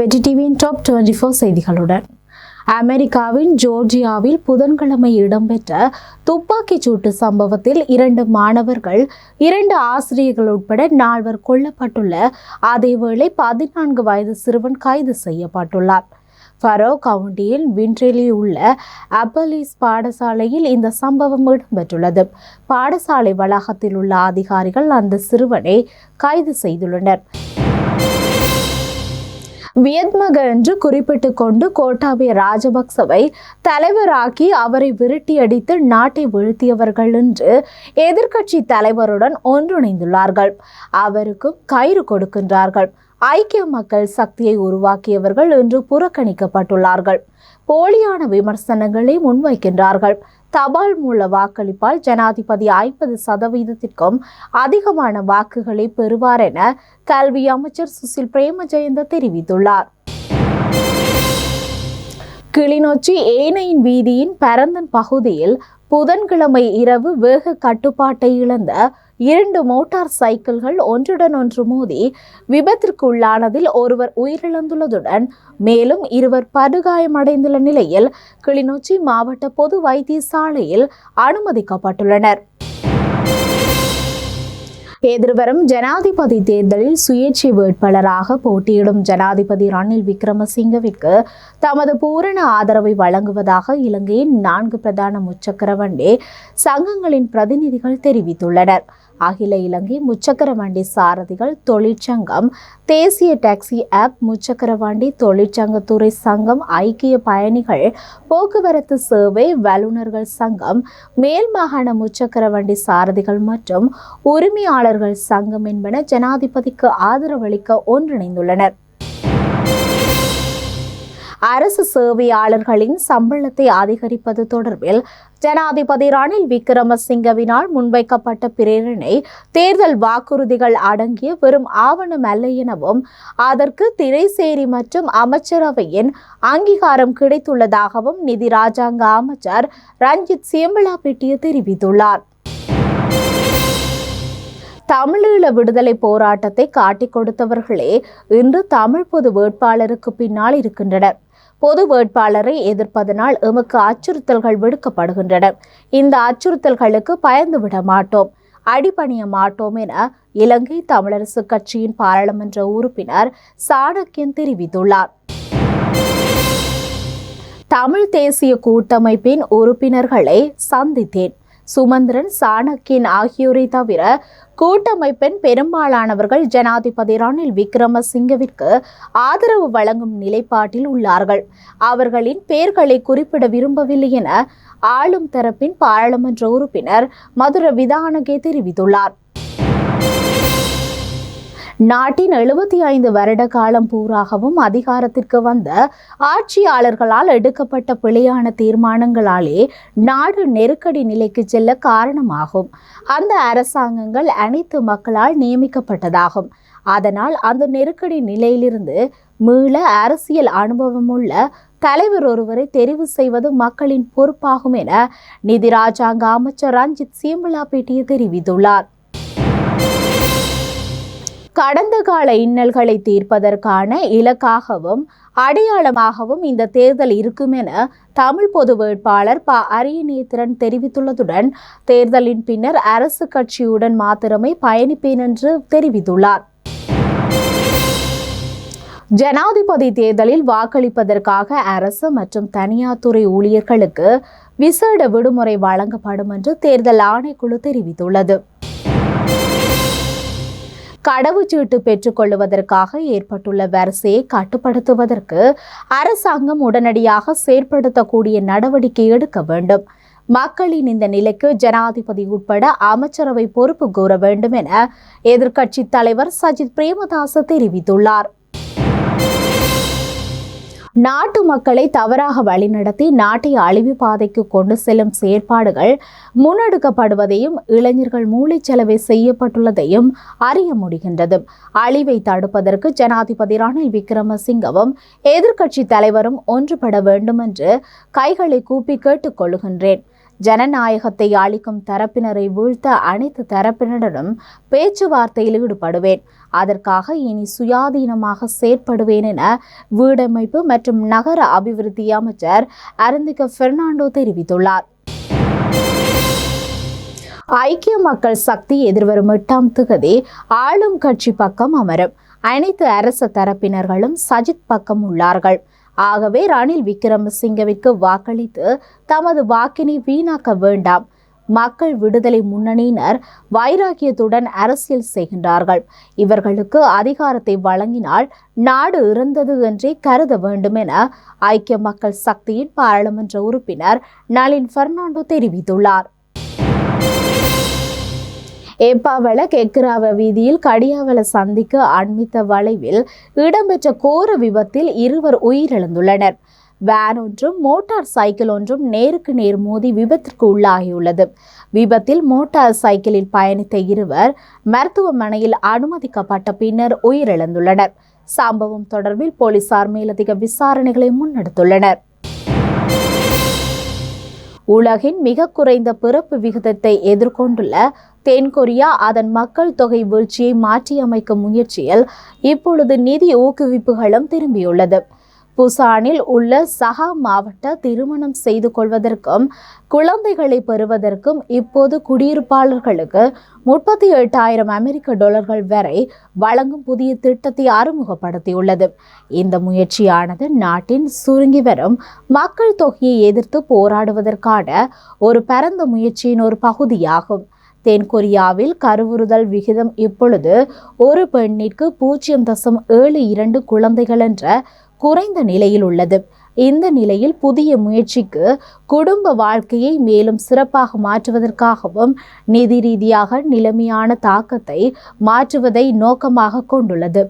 வெற்றி டிவியின் top twenty four செய்திகளுடன். அமெரிக்காவின் ஜோர்ஜியாவில் புதன்கிழமை இடம்பெற்ற துப்பாக்கிச் சூட்டு சம்பவத்தில் இரண்டு மாணவர்கள் இரண்டு ஆசிரியர்கள் உட்பட நால்வர் கொல்லப்பட்டுள்ள அதேவேளை பதினான்கு வயது சிறுவன் கைது செய்யப்பட்டுள்ளார். ஃபரோ கவுண்டியில் வின்ட்ரெலில் உள்ள அப்பலீஸ் பாடசாலையில் இந்த சம்பவம் இடம்பெற்றுள்ளது. பாடசாலை வளாகத்தில் உள்ள அதிகாரிகள் அந்த சிறுவனை கைது செய்துள்ளனர். வியத்மக என்று குறிப்பிட்டு கொண்டு கோட்டாபய ராஜபக்சவை தலைவராக்கி அவரை விரட்டியடித்து நாட்டை வீழ்த்தியவர்கள் என்று எதிர்க்கட்சி தலைவருடன் ஒன்றிணைந்துள்ளார்கள். அவருக்கும் கயிறு கொடுக்கின்றார்கள். ஐக்கிய மக்கள் சக்தியை உருவாக்கியவர்கள் என்று புறக்கணிக்கப்பட்டுள்ளார்கள். போலியான விமர்சனங்களை முன்வைக்கின்றார்கள். தபால் மூல வாக்களிப்பால் ஜனாதிபதி ஐம்பது சதவீதத்திற்கும் அதிகமான வாக்குகளை பெறுவார் என கல்வி அமைச்சர் சுசில் பிரேமஜெயந்த தெரிவித்துள்ளார். கிளிநொச்சி ஏனையின் வீதியின் பரந்தன் பகுதியில் புதன்கிழமை இரவு வேக கட்டுப்பாட்டை இழந்த இரண்டு மோட்டார் சைக்கிள்கள் ஒன்றுடன் ஒன்று மோதி விபத்திற்குள்ளானதில் ஒருவர் உயிரிழந்துள்ளதுடன் மேலும் இருவர் படுகாயமடைந்துள்ள நிலையில் கிளிநொச்சி மாவட்ட பொது வைத்தியசாலையில் அனுமதிக்கப்பட்டுள்ளனர். எதிர்வரும் ஜனாதிபதி தேர்தலில் சுயேட்சை வேட்பாளராக போட்டியிடும் ஜனாதிபதி ரணில் விக்ரமசிங்கவிற்கு தமது பூரண ஆதரவை வழங்குவதாக இலங்கையின் நான்கு பிரதான முச்சக்கர வண்டி சங்கங்களின் பிரதிநிதிகள் தெரிவித்துள்ளனர். அகில இலங்கை முச்சக்கர வண்டி சாரதிகள் தொழிற்சங்கம் தேசிய டாக்ஸி ஆப் முச்சக்கர வண்டி தொழிற்சங்கத்துறை சங்கம் ஐக்கிய பயணிகள் போக்குவரத்து சேவை வல்லுநர்கள் சங்கம் மேல் மாகாண முச்சக்கர வண்டி சாரதிகள் மற்றும் உரிமையாளர்கள் சங்கம் என்பன ஜனாதிபதிக்கு ஆதரவளிக்க ஒன்றிணைந்துள்ளனர். அரசு சேவையாளர்களின் சம்பளத்தை அதிகரிப்பது தொடர்பில் ஜனாதிபதி ரணில் விக்ரமசிங்கவினால் முன்வைக்கப்பட்ட பிரேரணை தேர்தல் வாக்குறுதிகள் அடங்கிய வெறும் ஆவணம் அல்ல எனவும் அதற்கு திரைசேரி மற்றும் அமைச்சரவையின் அங்கீகாரம் கிடைத்துள்ளதாகவும் நிதி ராஜாங்க அமைச்சர் ரஞ்சித் சியம்பலாபிட்டிய தெரிவித்துள்ளார். தமிழீழ விடுதலை போராட்டத்தை காட்டிக் கொடுத்தவர்களே இன்று தமிழ் பொது வேட்பாளருக்கு பின்னால் இருக்கின்றனர். பொது வேட்பாளரை எதிர்ப்பதனால் எமக்கு அச்சுறுத்தல்கள் விடுக்கப்படுகின்றன. இந்த அச்சுறுத்தல்களுக்கு பயந்து விட மாட்டோம். அடிபணிய மாட்டோம் என இலங்கை தமிழரசு கட்சியின் பாராளுமன்ற உறுப்பினர் சாணக்கியன் தெரிவித்துள்ளார். தமிழ் தேசிய கூட்டமைப்பின் உறுப்பினர்களை சந்தித்தேன். சுமந்திரன் சாணக்கியன் ஆகியோரை தவிர கூட்டமைப்பின் பெரும்பாலானவர்கள் ஜனாதிபதி ரணில் விக்ரமசிங்கவிற்கு ஆதரவு வழங்கும் நிலைப்பாட்டில் உள்ளார்கள். அவர்களின் பெயர்களை குறிப்பிட விரும்பவில்லை என ஆளும் தரப்பின் பாராளுமன்ற உறுப்பினர் மதுர விதானகே தெரிவித்துள்ளார். நாட்டின் எழுபத்தி ஐந்து வருட காலம் பூராகவும் அதிகாரத்திற்கு வந்த ஆட்சியாளர்களால் எடுக்கப்பட்ட பிழையான தீர்மானங்களாலே நாடு நெருக்கடி நிலைக்கு செல்ல காரணமாகும். அந்த அரசாங்கங்கள் அனைத்து மக்களால் நியமிக்கப்பட்டதாகும். அதனால் அந்த நெருக்கடி நிலையிலிருந்து மீள அரசியல் அனுபவமுள்ள தலைவர் ஒருவரை தெரிவு செய்வது மக்களின் பொறுப்பாகும் என நிதி ராஜாங்க அமைச்சர் ரஞ்சித் சீம்பலாபேட்டியை தெரிவித்துள்ளார். கடந்த கால இன்னல்களை தீர்ப்பதற்கான இலக்காகவும் அடையாளமாகவும் இந்த தேர்தல் இருக்கும் என தமிழ் பொது வேட்பாளர் ப. அரியநேத்திரன் தெரிவித்துள்ளதுடன் தேர்தலின் பின்னர் அரசு கட்சியுடன் மாத்திரமே பயணிப்பேன் என்று தெரிவித்துள்ளார். ஜனாதிபதி தேர்தலில் வாக்களிப்பதற்காக அரசு மற்றும் தனியார் துறை ஊழியர்களுக்கு விசேட விடுமுறை வழங்கப்படும் என்று தேர்தல் ஆணைக்குழு தெரிவித்துள்ளது. கடவுச்சீட்டு பெற்றுக்கொள்வதற்காக ஏற்பட்டுள்ள வரிசையை கட்டுப்படுத்துவதற்கு அரசாங்கம் உடனடியாக செயற்படுத்தக்கூடிய நடவடிக்கை எடுக்க வேண்டும். மக்களின் இந்த நிலைக்கு ஜனாதிபதி உட்பட அமைச்சரவை பொறுப்பு கூற வேண்டும் என எதிர்க்கட்சி தலைவர் சஜித் பிரேமதாச தெரிவித்துள்ளார். நாட்டு மக்களை தவறாக வழிநடத்தி நாட்டை அழிவு பாதைக்கு கொண்டு செல்லும் செயற்பாடுகள் முன்னெடுக்கப்படுவதையும் இளைஞர்கள் மூளைச்சலவை செய்யப்பட்டுள்ளதையும் அறிய முடிகின்றது. அழிவை தடுப்பதற்கு ஜனாதிபதி ரணில் விக்ரமசிங்கவும் எதிர்க்கட்சி தலைவரும் ஒன்றுபட வேண்டும் என்று கைகளை கூப்பி கேட்டுக்கொள்கின்றேன் ஜனநாயகத்தை அளிக்கும் தரப்பினரை வீழ்த்த அனைத்து தரப்பினரிடம் பேச்சுவார்த்தையில் ஈடுபடுவேன். அதற்காக இனி சுயாதீனமாக செயற்படுவேன் என வீடமைப்பு மற்றும் நகர அபிவிருத்தி அமைச்சர் அருந்திக பெர்னாண்டோ தெரிவித்துள்ளார். ஐக்கிய மக்கள் சக்தி எதிர்வரும் எட்டாம் தொகுதி ஆளும் கட்சி பக்கம் அமரும். அனைத்து அரச தரப்பினர்களும் சஜித் பக்கம் உள்ளார்கள். ஆகவே ரணில் விக்ரமசிங்கவிற்கு வாக்களித்து தமது வாக்கினை வீணாக்க வேண்டாம். மக்கள் விடுதலை முன்னணியினர் வைராக்கியத்துடன் அரசியல் செய்கின்றார்கள். இவர்களுக்கு அதிகாரத்தை வழங்கினால் நாடு இருந்தது என்றே கருத வேண்டும் என ஐக்கிய மக்கள் சக்தியின் பாராளுமன்ற உறுப்பினர் நளின் பெர்னாண்டோ தெரிவித்துள்ளார். ஏப்பாவள கெக்கிராவ வீதியில் கடியாவள சந்திக்கு அண்மித்த வளைவில் இடம்பெற்ற கோர விபத்தில் இருவர் உயிரிழந்துள்ளனர். வேன் ஒன்றும் மோட்டார் சைக்கிள் ஒன்றும் நேருக்கு நேர் மோதி விபத்திற்கு உள்ளாகியுள்ளது. விபத்தில் மோட்டார் சைக்கிளில் பயணித்த இருவர் மருத்துவமனையில் அனுமதிக்கப்பட்ட பின்னர் உயிரிழந்துள்ளனர். சம்பவம் தொடர்பில் போலீசார் மேலதிக விசாரணைகளை முன்னெடுத்துள்ளனர். உலகின் மிக குறைந்த பிறப்பு விகிதத்தை எதிர்கொண்டுள்ள தென்கொரியா அதன் மக்கள் தொகை வீழ்ச்சியை மாற்றியமைக்கும் முயற்சியில் இப்பொழுது நிதி ஊக்குவிப்புகளும் திரும்பியுள்ளது. புசானில் உள்ள சஹா மாவட்ட திருமணம் செய்து கொள்வதற்கும் குழந்தைகளை பெறுவதற்கும் இப்போது குடியிருப்பாளர்களுக்கு முப்பத்தி எட்டாயிரம் அமெரிக்க டாலர்கள் வரை வழங்கும் புதிய திட்டத்தை அறிமுகப்படுத்தியுள்ளது. இந்த முயற்சியானது நாட்டின் சுருங்கி வரும் மக்கள் தொகையை எதிர்த்து போராடுவதற்கான ஒரு பரந்த முயற்சியின் ஒரு பகுதியாகும். தென்கொரியாவில் கருவுறுதல் விகிதம் இப்பொழுது ஒரு பெண்ணிற்கு பூஜ்ஜியம் தசம் ஏழு இரண்டு குழந்தைகள் என்ற குறைந்த நிலையில் உள்ளது. இந்த நிலையில் புதிய முயற்சிக்கு குடும்ப வாழ்க்கையை மேலும் சிறப்பாக மாற்றுவதற்காகவும் நிதி ரீதியாக நிலைமையான தாக்கத்தை மாற்றுவதை நோக்கமாக கொண்டுள்ளது.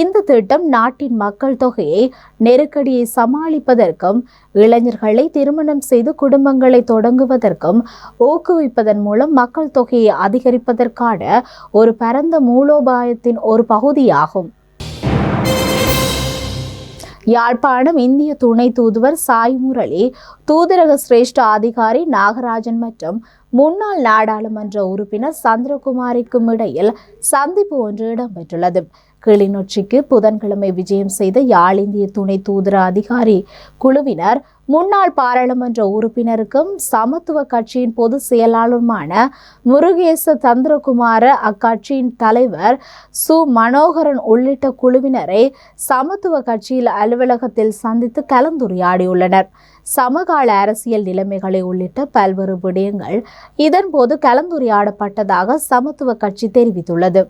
இந்த திட்டம் நாட்டின் மக்கள் தொகையை நெருக்கடியை சமாளிப்பதற்கும் இளைஞர்களை திருமணம் செய்து குடும்பங்களை தொடங்குவதற்கும் ஊக்குவிப்பதன் மூலம் மக்கள் தொகையை அதிகரிப்பதற்கான ஒரு பரந்த மூலோபாயத்தின் ஒரு பகுதியாகும். யாழ்ப்பாணம் இந்திய துணை தூதுவர் சாய் முரளி தூதரக சிரேஷ்ட அதிகாரி நாகராஜன் மற்றும் முன்னாள் நாடாளுமன்ற உறுப்பினர் சந்திரகுமாரிக்கும் இடையில் சந்திப்பு ஒன்று இடம்பெற்றுள்ளது. கிளிநொச்சிக்கு புதன்கிழமை விஜயம் செய்த யாழ் இந்திய துணை தூதர அதிகாரி குழுவினர் முன்னாள் பாராளுமன்ற உறுப்பினருக்கும் சமத்துவ கட்சியின் பொதுச் செயலாளருமான முருகேச சந்திரகுமார அக்கட்சியின் தலைவர் சு. மனோகரன் உள்ளிட்ட குழுவினரை சமத்துவ கட்சியில் அலுவலகத்தில் சந்தித்து கலந்துரையாடியுள்ளனர். சமகால அரசியல் நிலைமைகளை உள்ளிட்ட பல்வேறு விடயங்கள் இதன்போது கலந்துரையாடப்பட்டதாக சமத்துவ கட்சி தெரிவித்துள்ளது.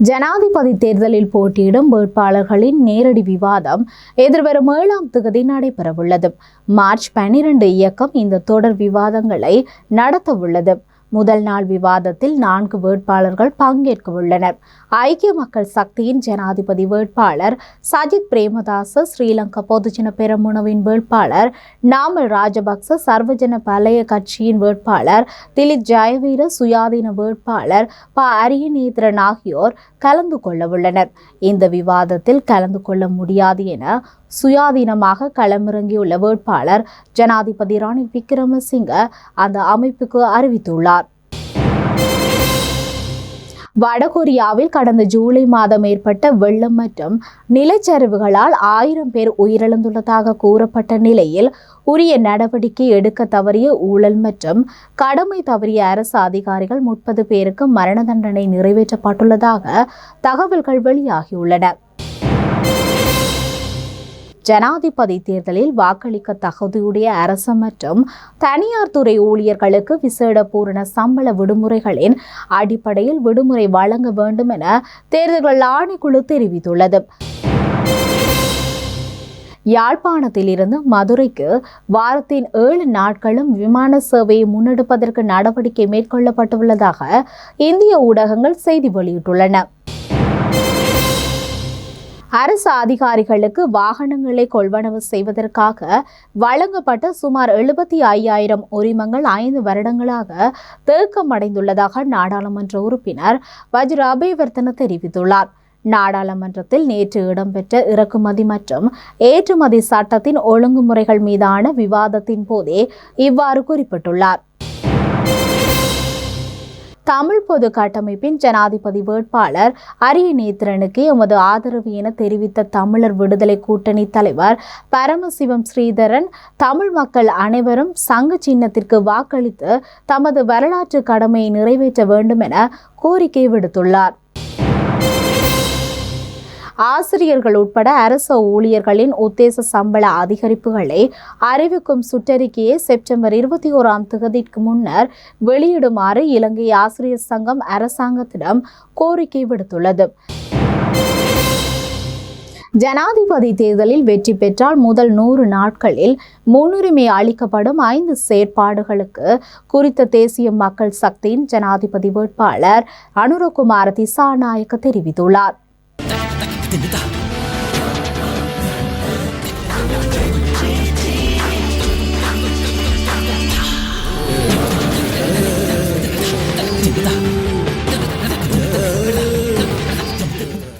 ஜனாதிபதி தேர்தலில் போட்டியிடும் வேட்பாளர்களின் நேரடி விவாதம் எதிர்வரும் ஏழாம் தொகுதி நடைபெறவுள்ளது. மார்ச் பன்னிரண்டு இயக்கம் இந்த தொடர் விவாதங்களை நடத்தவுள்ளது. முதல் நாள் விவாதத்தில் நான்கு வேட்பாளர்கள் பங்கேற்க உள்ளனர் ஐக்கிய மக்கள் சக்தியின் ஜனாதிபதி வேட்பாளர் சஜித் பிரேமதாச ஸ்ரீலங்கா பொதுஜன பெரமுனவின் வேட்பாளர் நாமல் ராஜபக்ச சர்வஜன பலய கட்சியின் வேட்பாளர் திலித் ஜெயவீர சுயாதீன வேட்பாளர் ப அரியநேத்திரன் ஆகியோர் கலந்து கொள்ளவுள்ளனர் இந்த விவாதத்தில் கலந்து கொள்ள முடியாது என சுயாதீனமாக களமிறங்கியுள்ள வேட்பாளர் ஜனாதிபதி ரணில் விக்ரமசிங்க அந்த அமைப்புக்கு அறிவித்துள்ளார். வடகொரியாவில் கடந்த ஜூலை மாதம் ஏற்பட்ட வெள்ளம் மற்றும் நிலச்சரிவுகளால் ஆயிரம் பேர் உயிரிழந்துள்ளதாக கூறப்பட்ட நிலையில் உரிய நடவடிக்கை எடுக்க தவறிய ஊழல் மற்றும் கடமை தவறிய அரசு அதிகாரிகள் முப்பது பேருக்கு மரண தண்டனை நிறைவேற்றப்பட்டுள்ளதாக தகவல்கள் வெளியாகியுள்ளன. ஜனாதிபதி தேர்தலில் வாக்களிக்க தகுதியுடைய அரசு மற்றும் தனியார் துறை ஊழியர்களுக்கு விசேட பூரண சம்பள விடுமுறைகளின் அடிப்படையில் விடுமுறை வழங்க வேண்டும் என தேர்தல்கள் ஆணைக்குழு தெரிவித்துள்ளது. யாழ்ப்பாணத்திலிருந்து மதுரைக்கு வாரத்தின் ஏழு நாட்களும் விமான சேவையை முன்னெடுப்பதற்கு நடவடிக்கை மேற்கொள்ளப்பட்டுள்ளதாக இந்திய ஊடகங்கள் செய்தி வெளியிட்டுள்ளன. அரசு அதிகாரிகளுக்கு வாகனங்களை கொள்வனவு செய்வதற்காக வழங்கப்பட்ட சுமார் எழுபத்தி ஐயாயிரம் உரிமங்கள் ஐந்து வருடங்களாக தேக்கமடைந்துள்ளதாக நாடாளுமன்ற உறுப்பினர் வஜ்ர அபேவர்த்தன தெரிவித்துள்ளார். நாடாளுமன்றத்தில் நேற்று இடம்பெற்ற இறக்குமதி மற்றும் ஏற்றுமதி சட்டத்தின் ஒழுங்குமுறைகள் மீதான விவாதத்தின் போதே இவ்வாறு குறிப்பிட்டுள்ளார். தமிழ் பொது கட்டமைப்பின் ஜனாதிபதி வேட்பாளர் அரிய நேத்திரனுக்கு எமது ஆதரவு என தெரிவித்த தமிழர் விடுதலை கூட்டணி தலைவர் பரமசிவம் ஸ்ரீதரன் தமிழ் மக்கள் அனைவரும் சங்க சின்னத்திற்கு வாக்களித்து தமது வரலாற்று கடமையை நிறைவேற்ற வேண்டும் என கோரிக்கை விடுத்துள்ளார். ஆசிரியர்கள் உட்பட அரச ஊழியர்களின் உத்தேச சம்பள அதிகரிப்புகளை அறிவிக்கும் சுற்றறிக்கையை செப்டம்பர் இருபத்தி ஓராம் தேதிக்கு முன்னர் வெளியிடுமாறு இலங்கை ஆசிரியர் சங்கம் அரசாங்கத்திடம் கோரிக்கை விடுத்துள்ளது. ஜனாதிபதி தேர்தலில் வெற்றி பெற்றால் முதல் நூறு நாட்களில் முன்னுரிமை அளிக்கப்படும் ஐந்து செயற்பாடுகளுக்கு குறித்த தேசிய மக்கள் சக்தியின் ஜனாதிபதி வேட்பாளர் அனுரகுமார திசாநாயக்க தெரிவித்துள்ளார்.